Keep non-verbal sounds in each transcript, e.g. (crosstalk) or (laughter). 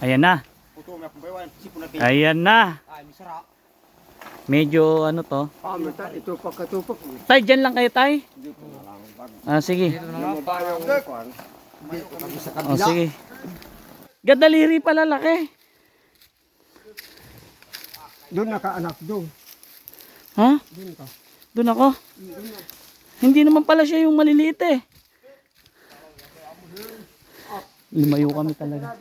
Ayan na. Ayan na. Medyo ano to. Ah, ito pagkatupak. Tay, dyan lang kayo tay. Ah, sige. Oh, sige. Gadaliri pala laki. doon nakaanak doon. Ha? Doon ka. Doon ako. Hindi naman pala siya yung maliliit eh. Lumayo kami talaga.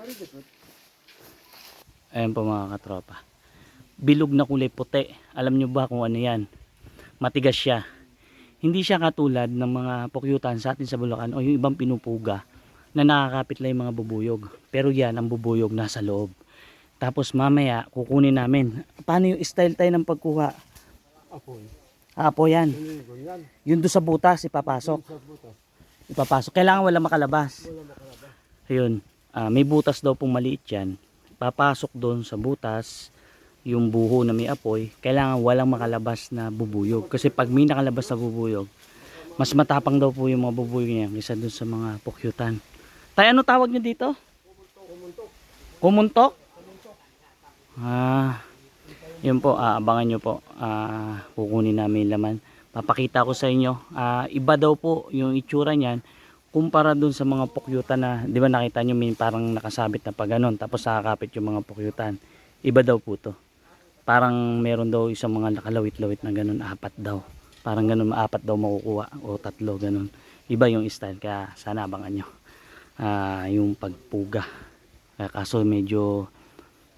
Ayan po mga katropa. Bilog na kulay puti. Alam nyo ba kung ano yan? Matigas siya. Hindi siya katulad ng mga pukyutan sa atin sa Bulacan o yung ibang pinupuga na nakakapit lang yung mga bubuyog. Pero yan, ang bubuyog nasa loob. Tapos mamaya, kukunin namin. Paano yung style tayo ng pagkuha? Apoy. Apo yan. Yun doon sa butas, ipapasok. Ipapasok. Kailangan wala makalabas. Ayun. ah, may butas daw pong maliit yan. Papasok doon sa butas yung buho na may apoy. Kailangan walang makalabas na bubuyog. Kasi pag may nakalabas na bubuyog, mas matapang daw po yung mga bubuyog niya kaysa doon sa mga pukyutan. Tay, ano tawag nyo dito? Kumuntok. Ah, yun po, aabangan nyo po. Ah, kukunin namin laman. Papakita ko sa inyo. Ah, iba daw po yung itsura niyan kumpara dun sa mga pukyutan na, di ba nakita nyo may parang nakasabit na pa ganun, tapos nakakapit yung mga pukyutan. Iba daw po to. Parang meron daw isang mga nakalawit-lawit na ganun, apat daw. Parang ganun, apat daw makukuha o tatlo ganun. Iba yung style, kaya sana abangan nyo. Ah, yung pagpuga. Kaya kaso medyo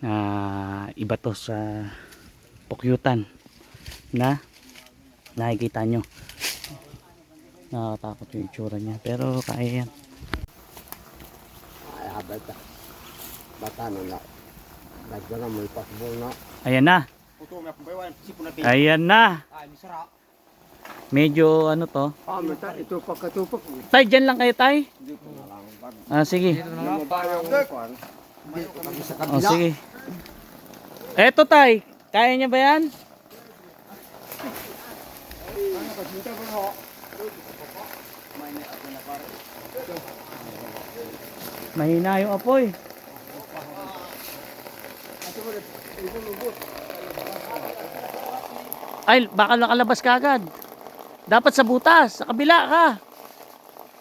ah, iba to sa pukyutan na nakikita nyo nakakatakot yung itsura niya. Pero kaya yan. Ay, habay ka. Bata na na. Lagyan na may pasbol na. ayan na. Ayan na. Medyo ano to? Ah, ito pagkatupak. tay dyan lang kayo tay? Ah sige. Oh sige. Eto tay. Kaya niya ba yan mahina yung apoy. Ay baka nakalabas ka agad. Dapat sa butas sa kabila ka.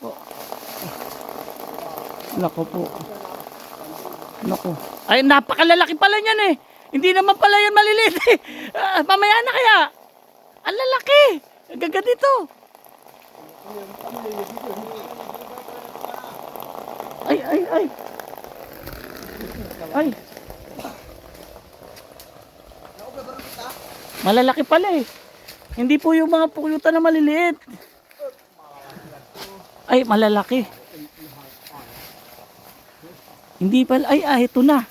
Oh. nako po. Nako. Ay napakalalaki pala niyan eh. Hindi naman pala yan maliliit eh. (laughs) Ah, mamaya na kaya. Ang lalaki. Gaganito ay ay ay. Ay. Malalaki pala eh. Hindi po yung mga puklutan na maliliit. Ay malalaki. Hindi pala ay ah ito na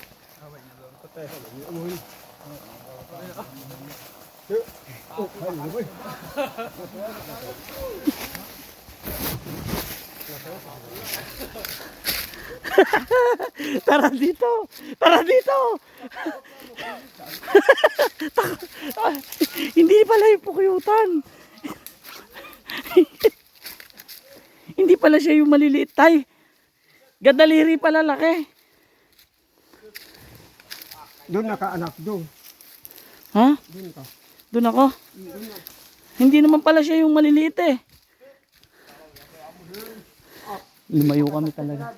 (laughs) Tara dito! Tara dito! (laughs) Hindi pala yung pukyutan. (laughs) Hindi pala siya yung maliliit tay. Gadaliri pala laki. doon nakaanak doon. Ha? Doon ka. Doon ako? Hindi naman pala siya yung maliliit eh. Lumayo kami talaga.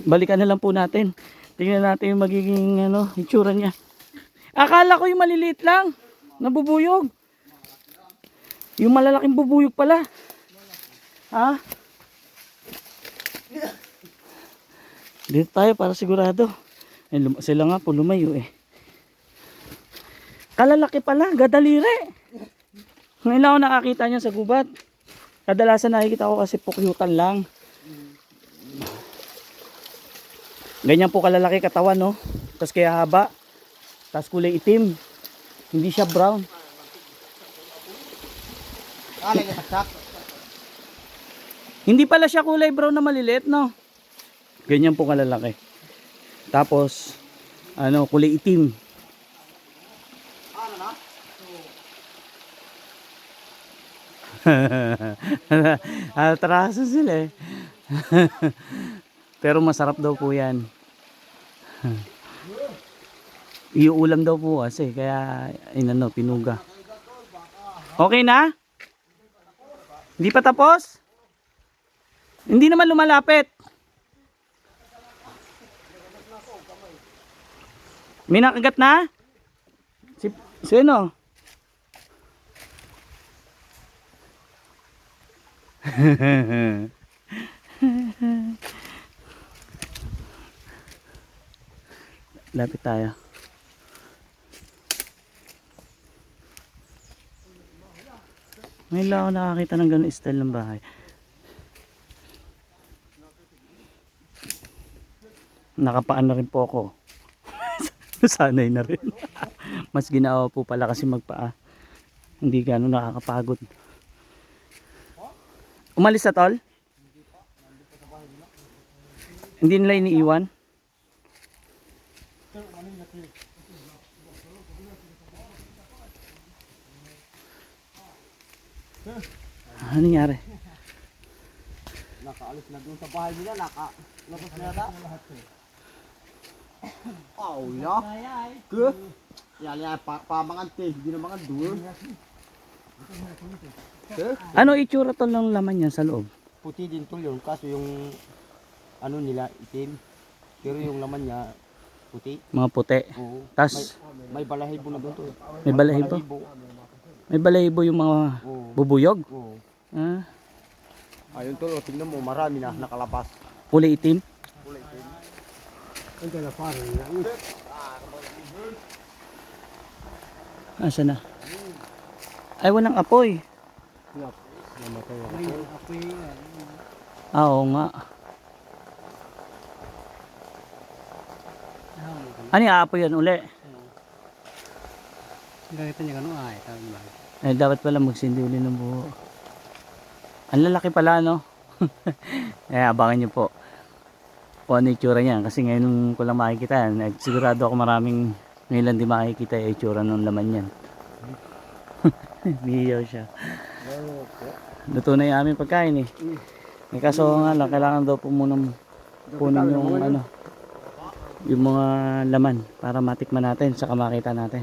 Balikan na lang po natin. Tingnan natin yung magiging ano, itsura niya. Akala ko yung maliliit lang. Nabubuyog. Yung malalaking bubuyog pala. Ha? Dito tayo para sigurado. Eh, sila nga po lumayo eh. Kalalaki pala, gadalire. Ngayon ako nakakita niya sa gubat. Kadalasan nakikita ko kasi pukyutan lang. Ganyan po kalalaki katawan, no? Tapos kaya haba. Tapos kulay itim. Hindi siya brown. Hindi pala siya kulay brown na maliliit, no? Ganyan po kalalaki. Tapos, ano, kulay itim. Ano na? (laughs) Atraso sila eh. (laughs) Pero masarap daw po yan. (laughs) Iuulam daw po kasi, kaya inano, pinuga. Okay na? Hindi pa tapos? Hindi naman lumalapit. May nakagat na? Si, sino? Lapit tayo. Ngayon lang ako nakakita ng ganun style ng bahay. Nakapaan na rin po ako. (laughs) Sanay na rin. Mas ginawa po pala kasi magpaa. Hindi gano'n nakakapagod. Umalis na tol? Hindi nila iniiwan? Ano nangyari? Nakaalis na doon sa bahay nila, naka labas na yata. Aw, ya. Ke? Yan yan, pa pamangan te, hindi na mangan doon. Ke? Ano itsura tol ng laman niya sa loob? Puti din tol yun, kaso yung ano nila, itim. Pero yung laman niya, puti. Mga puti. Oo. Tas May balahibo na doon tol. may balahibo. May balahibo yung mga Oo. bubuyog. Oo. Ah, Ayun tol, oh, tingnan mo, marami na nakalabas. kulay itim. Ang na parang Asa na? Ay, walang apoy. namatay ako. Ah, oo nga. Ano yung aapoy yan uli? Ganito niya gano'n ay, tawag ba? Eh, dapat pala magsindi uli ng buho. Ang lalaki pala, no? (laughs) eh, abangan nyo po. Kung ano itsura niyan. Kasi ngayon ko lang makikita yan. Eh, sigurado ako maraming ngayon lang di makikita yung itsura ng laman yan. (laughs) (laughs) Bihiyaw siya. Luto na yung aming pagkain eh. Eh, kaso nga lang, kailangan daw po munang kunin yung ano, yung mga laman para matikman natin, saka makita natin.